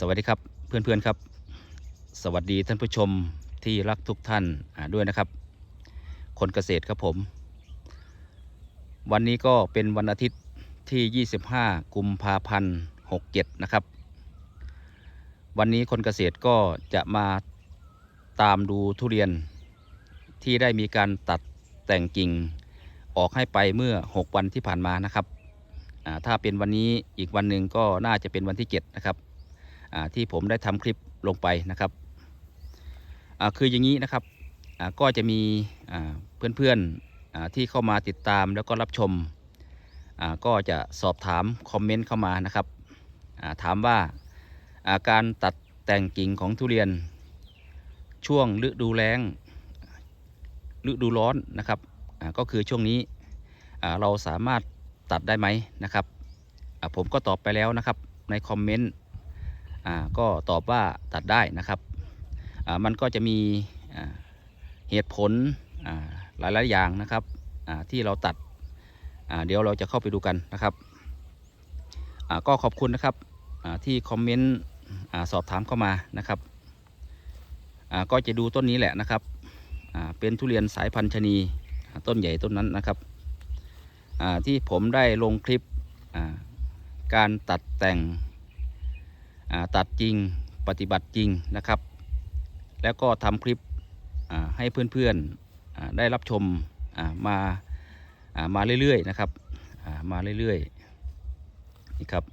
สวัสดีครับเพื่อนๆครับ สวัสดีท่านผู้ชมที่รักทุกท่านด้วยนะครับ คนเกษตรครับผม วันนี้ก็เป็นวันอาทิตย์ที่ 25 กุมภาพันธ์ 67 นะครับ วันนี้คนเกษตรก็จะมาตามดูทุเรียนที่ได้มีการตัดแต่งกิ่งออกให้ไปเมื่อ 6 วันที่ผ่านมานะครับ ถ้าเป็นวันนี้อีกวันหนึ่งก็น่าจะเป็นวันที่ 7 นะครับ ที่ผมได้ทำคลิปลงไปนะครับคืออย่างนี้นะครับก็จะมีเพื่อนๆที่เข้ามาติดตามแล้วก็รับชมก็จะสอบถามคอมเมนต์เข้ามานะครับถามว่าการตัดแต่งกิ่งของทุเรียน ช่วงฤดูแล้งฤดูร้อนนะครับก็คือช่วงนี้เราสามารถตัดได้ไหมนะครับผมก็ตอบไปแล้วนะครับในคอมเมนต์ ก็ตอบว่าตัดได้นะครับมันก็จะมีเหตุผลอ่ายหลายอย่างนะครับที่เราตัดเดี๋ยวเราจะเข้าไปดูกันนะครับก็ขอบคุณนะครับที่คอมเมนต์สอบถามเข้ามานะครับก็จะดูต้นนี้แหละนะครับเป็นทุเรียนสายพันธุ์ชนีต้นใหญ่ต้นนั้นนะครับที่ผมได้ลงคลิปการตัดแต่ง ตัดจริงปฏิบัติจริงนะครับ แล้วก็ทำคลิปให้เพื่อนๆอ่าได้รับชมมามาเรื่อยๆนะครับมาเรื่อยๆนี่ครับ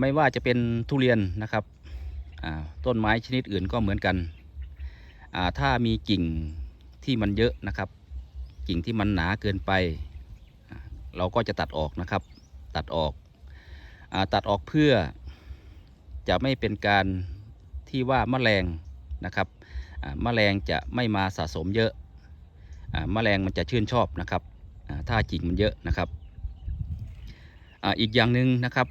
ไม่ว่าจะเป็นทุเรียนนะครับต้นไม้ชนิดอื่นก็เหมือนกัน ถ้ามีกิ่งที่มันเยอะนะครับ กิ่งที่มันหนาเกินไป เราก็จะตัดออกนะครับ ตัดออก ตัดออกเพื่อจะไม่เป็นการที่ว่าแมลงนะครับแมลงจะไม่มาสะสมเยอะแมลงมันจะชื่นชอบนะครับถ้ากิ่งมันเยอะนะครับออีกอย่างหนึ่งนะครับ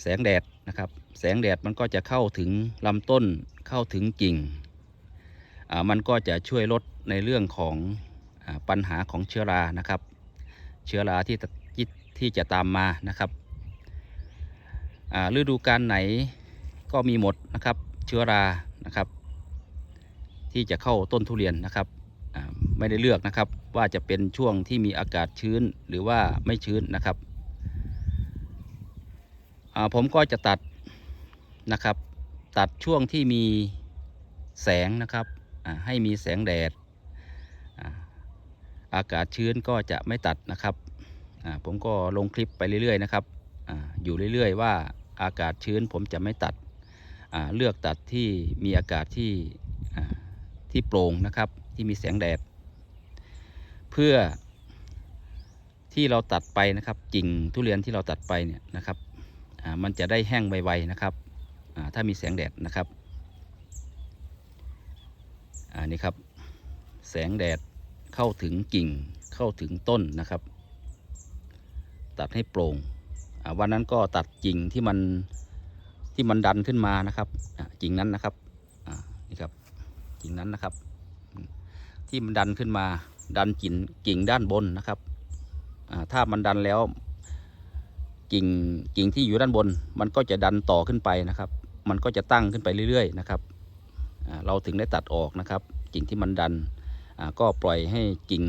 แสงแดดนะครับ แสงแดดมันก็จะเข้าถึงลำต้นเข้าถึงกิ่งมันก็จะช่วยลดในเรื่องของปัญหาของเชื้อรานะครับ เชื้อราที่ที่จะตามมานะครับ ฤดูการไหนก็มีหมดนะครับ เชื้อรานะครับ ที่จะเข้าต้นทุเรียนนะครับไม่ได้เลือกนะครับว่าจะเป็นช่วงที่มีอากาศชื้นหรือว่าไม่ชื้นนะครับผมก็จะตัดนะครับ ตัดช่วงที่มีแสงนะครับให้มีแสงแดดอากาศชื้นก็จะไม่ตัดนะครับผมก็ลงคลิปไปเรื่อยๆนะครับออยู่เรื่อยๆว่า อากาศชื้นผมจะไม่ตัดเลือกตัดที่มีอากาศที่ที่โปร่งนะครับที่มีแสงแดด เพื่อที่เราตัดไปนะครับกิ่งทุเรียนที่เราตัดไปเนี่ยนะครับมันจะได้แห้งไวๆนะครับถ้ามีแสงแดดนะครับอ่านี่ครับแสงแดดเข้าถึงกิ่งเข้าถึงต้นนะครับ ตัดให้โปร่ง วันนั้นก็ตัดกิ่งที่มันที่มันดันขึ้นมานะครับกิ่งนั้นนะครับนี่ครับกิ่งนั้นนะครับ ที่มันดันขึ้นมาดันกิ่งกิ่งด้านบนนะครับถ้ามันดันแล้วกิ่งกิ่งที่อยู่ด้านบน มันก็จะดันต่อขึ้นไปนะครับ มันก็จะตั้งขึ้นไปเรื่อยๆนะครับเราถึงได้ตัดออกนะครับ กิ่งที่มันดันก็ปล่อยให้กิ่ง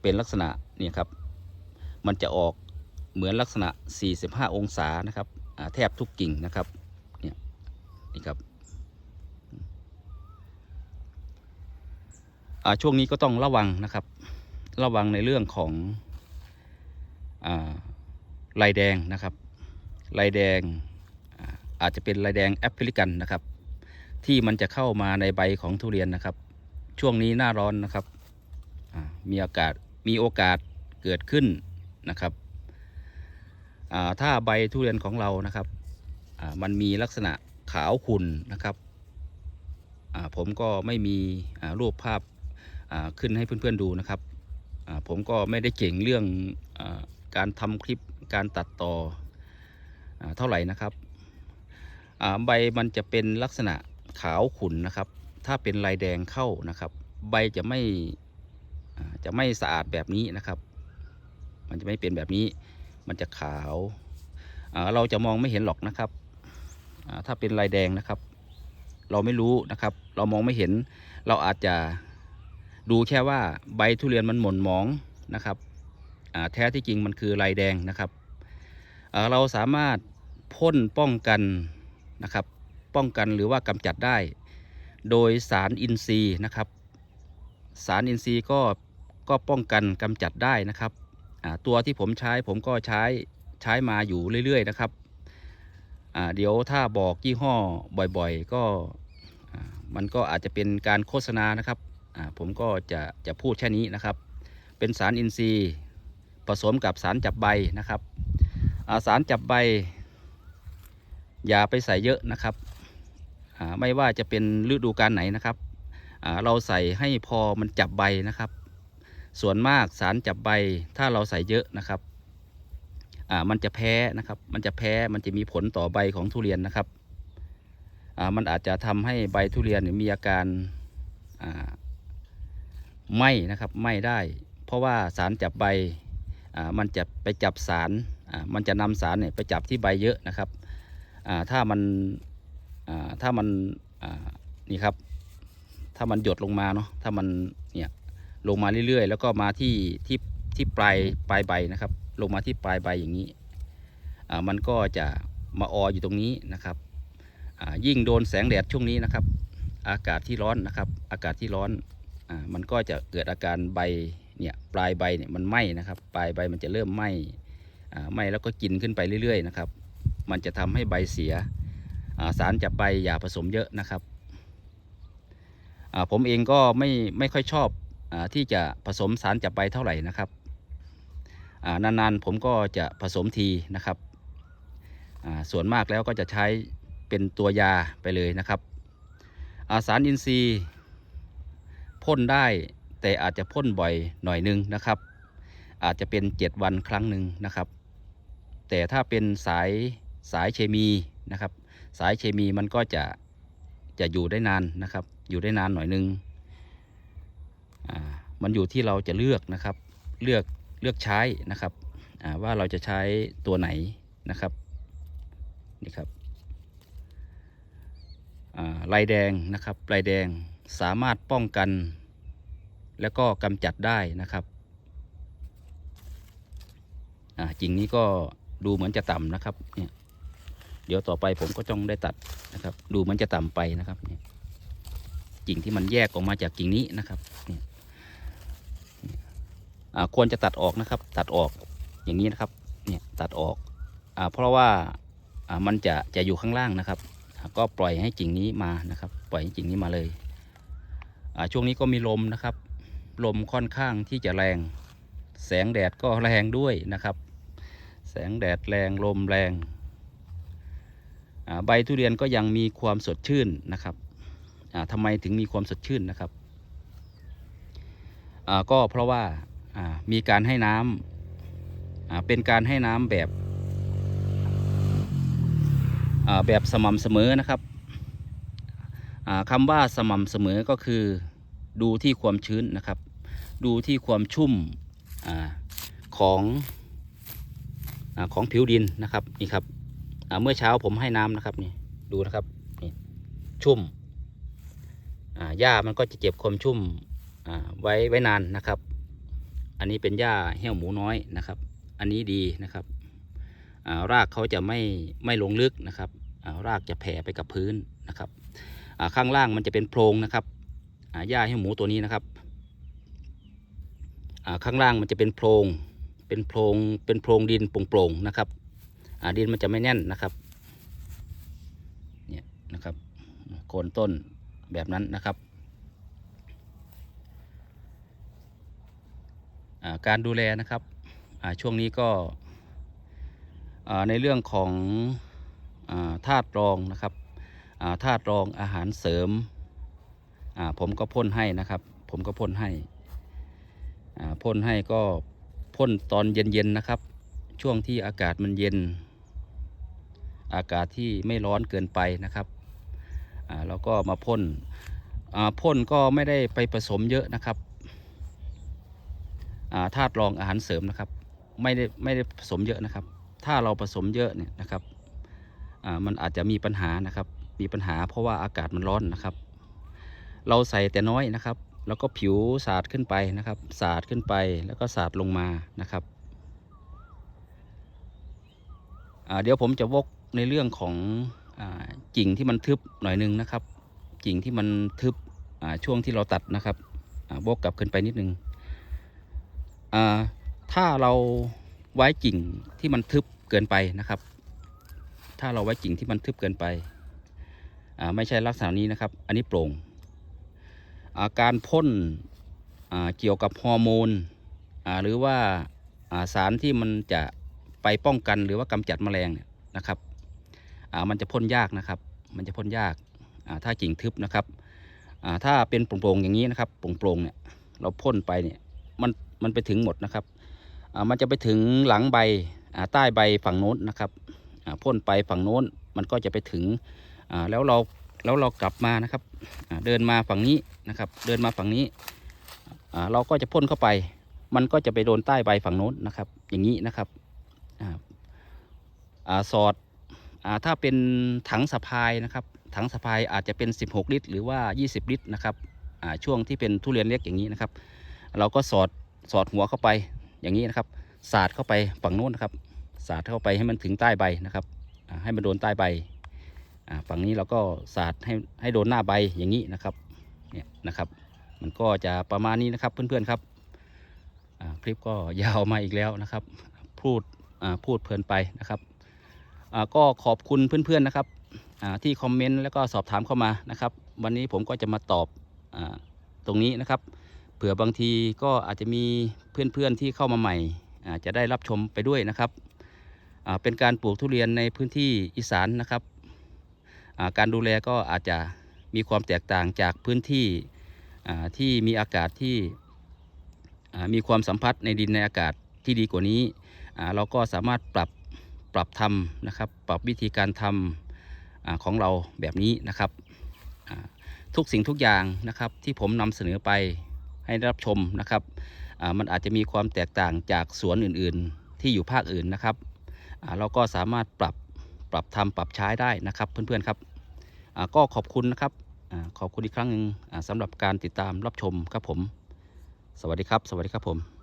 เป็นลักษณะนี่ครับ มันจะออก เหมือนลักษณะ 45 องศานะครับแทบทุกกิ่งนะครับเนี่ยนี่ครับช่วงนี้ก็ต้องระวังนะครับ ระวังในเรื่องของอลายแดงนะครับลายแดงอาอาจจะเป็นลายแดงแอฟริกันนะครับ ที่มันจะเข้ามาในใบของทุเรียนนะครับ ช่วงนี้หน้าร้อนนะครับมีอากาศมีโอกาสเกิดขึ้นนะครับ ถ้าใบทุเรียนของเรานะครับมันมีลักษณะขาวขุ่นนะครับผมก็ไม่มีรูปภาพขึ้นให้เพื่อนๆดูนะครับผมก็ไม่ได้เก่งเรื่องอการทำคลิปการตัดต่ออเท่าไหร่นะครับใบมันจะเป็นลักษณะขาวขุ่นนะครับ ถ้าเป็นลายแดงเข้านะครับ ใบจะไม่จะไม่สะอาดแบบนี้นะครับ มันจะไม่เป็นแบบนี้ มันจะขาวเราจะมองไม่เห็นหรอกนะครับถ้าเป็นลายแดงนะครับ เราไม่รู้นะครับ เรามองไม่เห็น เราอาจจะดูแค่ว่าใบทุเรียนมันหม่นหมองนะครับแท้ที่จริงมันคือลายแดงนะครับเราสามารถพ่นป้องกันนะครับ ป้องกันหรือว่ากำจัดได้ โดยสารอินทรีย์นะครับ สารอินทรีย์ก็ก็ป้องกันกำจัดได้นะครับ ตัวที่ผมใช้ผมก็ใช้ใช้มาอยู่เรื่อยๆนะครับเดี๋ยวถ้าบอกยี่ห้อบ่อยๆ ก็มันก็อาจจะเป็นการโฆษณานะครับผมก็จะจะพูดแค่นี้นะครับ เป็นสารอินทรีย์ผสมกับสารจับใบนะครับาสารจับใบ อย่าไปใส่เยอะนะครับไม่ว่าจะเป็นฤดูกาลไหนนะครับเราใส่ให้พอมันจับใบนะครับ ส่วนมากสารจับใบถ้าเราใส่เยอะนะครับอ่ามันจะแพ้นะครับ มันจะแพ้มันจะมีผลต่อใบของทุเรียนนะครับอ่ามันอาจจะทำให้ใบทุเรียนมีอาการอ่าไหมนะครับไหมได้ เพราะว่าสารจับใบอ่ามันจะไปจับสารอ่ามันจะนำสารเนี่ยไปจับที่ใบเยอะนะครับอ่าถ้ามันอ่าถ้ามันอ่านี่ครับ ถ้ามันหยดลงมาเนาะถ้ามัน ลงมาเรื่อยๆ แล้วก็มาที่ที่ที่ปลายปลายใบนะครับ ลงมาที่ปลายใบอย่างนี้อ่ามันก็จะมาอออยู่ตรงนี้นะครับอ่ายิ่งโดนแสงแดดช่วงนี้นะครับ อากาศที่ร้อนนะครับ อากาศที่ร้อนอ่ามันก็จะเกิดอาการใบเนี่ยปลายใบเนี่ยมันไหม้นะครับ ปลายใบมันจะเริ่มไหม้อ่าไหม้แล้วก็กินขึ้นไปเรื่อย ๆ นะครับ มันจะทำให้ใบเสียอ่าสารจับใบอย่าผสมเยอะนะครับอ่าผมเองก็ไม่ไม่ค่อยชอบ ที่จะผสมสารจับใบเท่าไหร่นะครับนานๆผมก็จะผสมทีนะครับส่วนมากแล้วก็จะใช้เป็นตัวยาไปเลยนะครับาสารอินทรีย์พ่นได้แต่อาจจะพ่นบ่อยหน่อยนึงนะครับ อาจจะเป็น 7 วันครั้งหนึ่งนะครับ แต่ถ้าเป็นสายสายเคมีนะครับ สายเคมีมันก็จะจะอยู่ได้นานนะครับ อยู่ได้นานหน่อยนึงอ่า มันอยู่ที่เราจะเลือกนะครับ เลือกเลือกใช้นะครับว่าเราจะใช้ตัวไหนนะครับนี่ครับลายแดงนะครับลายแดงสามารถป้องกัน แล้วก็กำจัดได้นะครับอ่ากิ่งนี้ก็ดูเหมือนจะต่ำนะครับเนี่ยเดี๋ยวต่อไปผมก็ต้องได้ตัดนะครับ ดูเหมือนจะต่ำไปนะครับเนี่ยกิ่งที่มันแยกออกมาจากกิ่งนี้นะครับเนี่ย ควรจะตัดออกนะครับ ตัดออกอย่างนี้นะครับ เนี่ยตัดออกอเพราะว่ามันจะจะอยู่ข้างล่างนะครับ ก็ปล่อยให้กิ่งนี้มานะครับ ปล่อยให้กิ่งนี้มาเลย ช่วงนี้ก็มีลมนะครับ ลมค่อนข้างที่จะแรง แสงแดดก็แรงด้วยนะครับ แสงแดดแรงลมแรงใบทุเรียนก็ยังมีความสดชื่นนะครับอ่าทำไมถึงมีความสดชื่นนะครับก็เพราะว่า มีการให้น้ำเป็นการให้น้ำแบบแบบสม่ำเสมอนะครับคำว่าสม่ำเสมอก็คือดูที่ความชื้นนะครับ ดูที่ความชุ่มอของอของผิวดินนะครับนี่ครับเมื่อเช้าผมให้น้ำนะครับนี่ดูนะครับนี่ชุ่มหญ้ามันก็จะเก็บความชุ่มไว้ไว้นานนะครับ อันนี้เป็นหญ้าเหี้ยวหมูน้อยนะครับ อันนี้ดีนะครับารากเขาจะไม่ไม่ลงลึกนะครับารากจะแผ่ไปกับพื้นนะครับข้างล่างมันจะเป็นโพรงนะครับอ่าหญ้าเหี้ยวหมูตัวนี้นะครับข้างล่างมันจะเป็นโพรงเป็นโพรงเป็นโพรงดินโปร่งๆนะครับดินมันจะไม่แน่นนะครับเนี่ยนะครับโคนต้นแบบนั้นนะครับ อ่า การดูแลนะครับช่วงนี้ก็ในเรื่องของธาตุรองนะครับธาตุรองอาหารเสริมผมก็พ่นให้นะครับ ผมก็พ่นให้พ่นให้ก็พ่นตอนเย็นๆนะครับ ช่วงที่อากาศมันเย็น อากาศที่ไม่ร้อนเกินไปนะครับอ่าแล้วก็มาพ่นพ่นก็ไม่ได้ไปผสมเยอะนะครับ ธาตุรองอาหารเสริมนะครับ ไม่ได้ไม่ได้ผสมเยอะนะครับ ถ้าเราผสมเยอะเนี่ยนะครับมันอาจจะมีปัญหานะครับ มีปัญหาเพราะว่าอากาศมันร้อนนะครับ เราใส่แต่น้อยนะครับ แล้วก็ผิวสาดขึ้นไปนะครับ สาดขึ้นไปแล้วก็สาดลงมานะครับเดี๋ยวผมจะวกในเรื่องของกิ่งที่มันทึบหน่อยนึงนะครับ กิ่งที่มันทึบช่วงที่เราตัดนะครับวกกลับขึ้นไปนิดนึงอ่า ถ้าเราไว้กิ่งที่มันทึบเกินไปนะครับ ถ้าเราไว้กิ่งที่มันทึบเกินไป ไม่ใช่ลักษณะนี้นะครับ อันนี้โปร่งอาการพ่นเกี่ยวกับฮอร์โมนหรือว่าาสารที่มันจะไปป้องกันหรือว่ากำจัดแมลงนะครับมันจะพ่นยากนะครับ มันจะพ่นยากาถ้ากิ่งทึบนะครับถ้าเป็นโปร่งๆอย่างนี้นะครับโปร่งๆเนี่ยเราพ่นไปเนี่ยมัน มันไปถึงหมดนะครับมันจะไปถึงหลังใบใต้ใบฝั่งโน้นนะครับพ่นไปฝั่งโน้นมันก็จะไปถึงแล้วเราแล้วเรากลับมานะครับเดินมาฝั่งนี้นะครับ เดินมาฝั่งนี้เราก็จะพ่นเข้าไป มันก็จะไปโดนใต้ใบฝั่งโน้นนะครับ อย่างนี้นะครับสอดถ้าเป็นถังสะพายนะครับ ถังสะพายอาจจะเป็น 16 ลิตร หรือว่า 20 ลิตรนะครับช่วงที่เป็นทุเรียนเล็กอย่างนี้นะครับ เราก็สอด สอดหัวเข้าไปอย่างนี้นะครับสาดเข้าไปฝั่งโน้นนะครับสาดเข้าไปให้มันถึงใต้ใบนะครับให้มันโดนใต้ใบฝั่งนี้เราก็สาดให้ให้โดนหน้าใบอย่างนี้นะครับเนี่ยนะครับมันก็จะประมาณนี้นะครับเพื่อนๆครับคลิปก็ยาวมาอีกแล้วนะครับ พูดพูดเพลินไปนะครับก็ขอบคุณเพื่อนๆนะครับที่คอมเมนต์แล้วก็สอบถามเข้ามานะครับ วันนี้ผมก็จะมาตอบอตรงนี้นะครับ เผื่อบางทีก็อาจจะมีเพื่อนๆที่เข้ามาใหม่อาจจะได้รับชมไปด้วยนะครับเป็นการปลูกทุเรียนในพื้นที่อีสานนะครับ การดูแลก็อาจจะมีความแตกต่างจากพื้นที่ที่มีอากาศที่มีความสัมพัทธ์ในดินในอากาศที่ดีกว่านี้ เราก็สามารถปรับปรับทำนะครับ ปรับวิธีการทำอของเราแบบนี้นะครับ ทุกสิ่งทุกอย่างนะครับที่ผมนำเสนอไป ให้ได้รับชมนะครับมันอาจจะมีความแตกต่างจากสวนอื่นๆ ที่อยู่ภาคอื่นนะครับเราก็สามารถปรับปรับทำปรับใช้ได้นะครับเพื่อนๆครับก็ขอบคุณนะครับขอบคุณอีกครั้งหนึ่งสำหรับการติดตามรับชมครับผม สวัสดีครับ สวัสดีครับผม